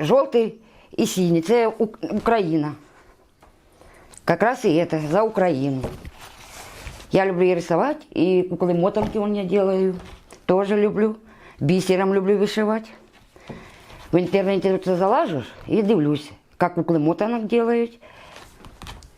Жовтий і синій це У- Україна. Как и это, за Украину. Я люблю и рисовать, и куклы мотанки у меня делаю. Тоже люблю. Бисером люблю вышивать. В интернете тут залажу и дивлюсь, как куклы мотанок делают,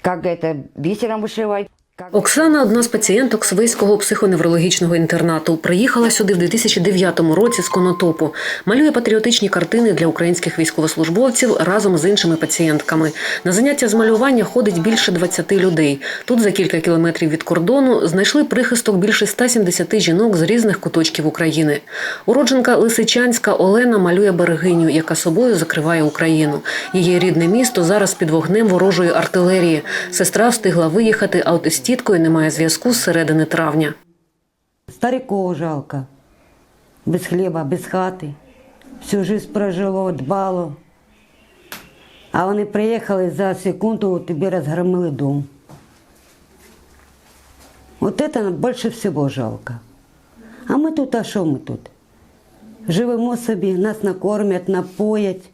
как это бисером вышивать. как- Оксана одна з пацієнток Свиського психоневрологічного інтернату. Приїхала сюди в 2009 році з Конотопу. Малює патріотичні картини для українських військовослужбовців разом з іншими пацієнтками. На заняття з малювання ходить більше 20 людей. Тут за кілька кілометрів від кордону знайшли прихисток більше 170 жінок з різних куточків України. Уродженка Лисичанська Олена малює берегиню, яка собою закриває Україну. Її рідне місто зараз під вогнем ворожої артилерії. Сестра встигла виїхати, а от тіткою немає зв'язку з середини травня. Стариков жалко. Без хліба, без хати. Всю жизнь прожило, дбало. А вони приїхали за секунду, тобі розгромили дом. Вот это нам більше всього жалко. А ми тут, а що ми тут? Живемо собі, нас накормять, напоять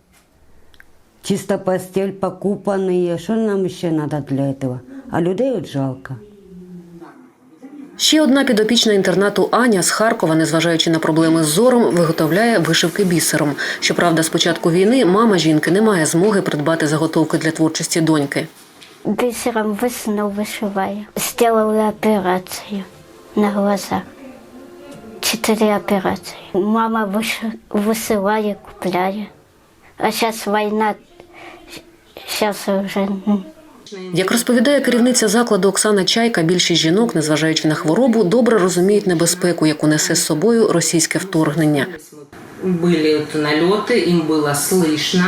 Чиста постель, покупані. Що нам ще треба для цього? А людей от жалко. Ще одна підопічна інтернату Аня з Харкова, незважаючи на проблеми з зором, виготовляє вишивки бісером. Щоправда, з початку війни мама жінки не має змоги придбати заготовки для творчості доньки. Бисером весну вишиваю. Сделала операцию на глазах. Четыре операции. Мама виш- высылает, купляет. А сейчас война. Сейчас уже м, Як розповідає керівниця закладу Оксана Чайка, більшість жінок, незважаючи на хворобу, добре розуміють небезпеку, яку несе з собою російське вторгнення. Были вот налеты, им было слышно.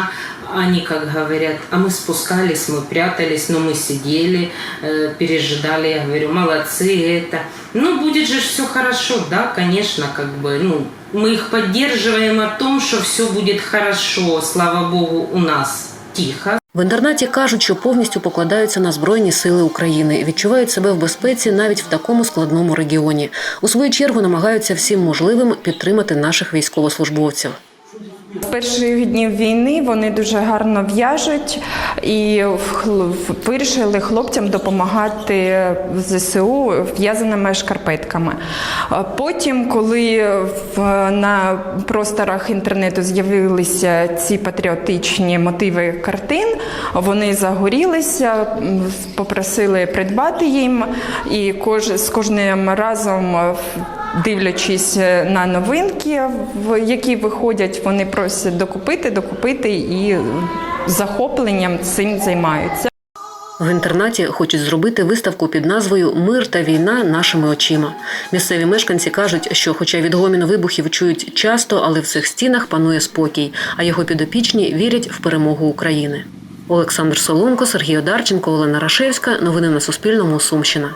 Они как говорят, а мы спускались, мы прятались, но мы сидели, э, пережидали. Я говорю, молодцы это. Ну, будет же все хорошо, да, конечно, как бы, ну, мы их поддерживаем о том, что все будет хорошо, слава богу, у нас тихо, в інтернаті кажуть, що повністю покладаються на збройні сили України, відчувають себе в безпеці навіть в такому складному регіоні. У свою чергу намагаються всім можливим підтримати наших військовослужбовців. Перших днів війни вони дуже гарно в'яжуть і вирішили хлопцям допомагати ЗСУ в'язаними шкарпетками. Потім, коли на просторах інтернету з'явилися ці патріотичні мотиви картин, вони загорілися, попросили придбати їм, і з кожним разом дивлячись на новинки, в- які виходять, вони просять докупити, докупити і захопленням цим займаються. В інтернаті хочуть зробити виставку під назвою Мир та війна нашими очима. Місцеві мешканці кажуть, що, хоча відгомін вибухів чують часто, але в цих стінах панує спокій, а його підопічні вірять в перемогу України. Олександр Соломко, Сергій Одарченко, Олена Рашевська. Новини на Суспільному. Сумщина.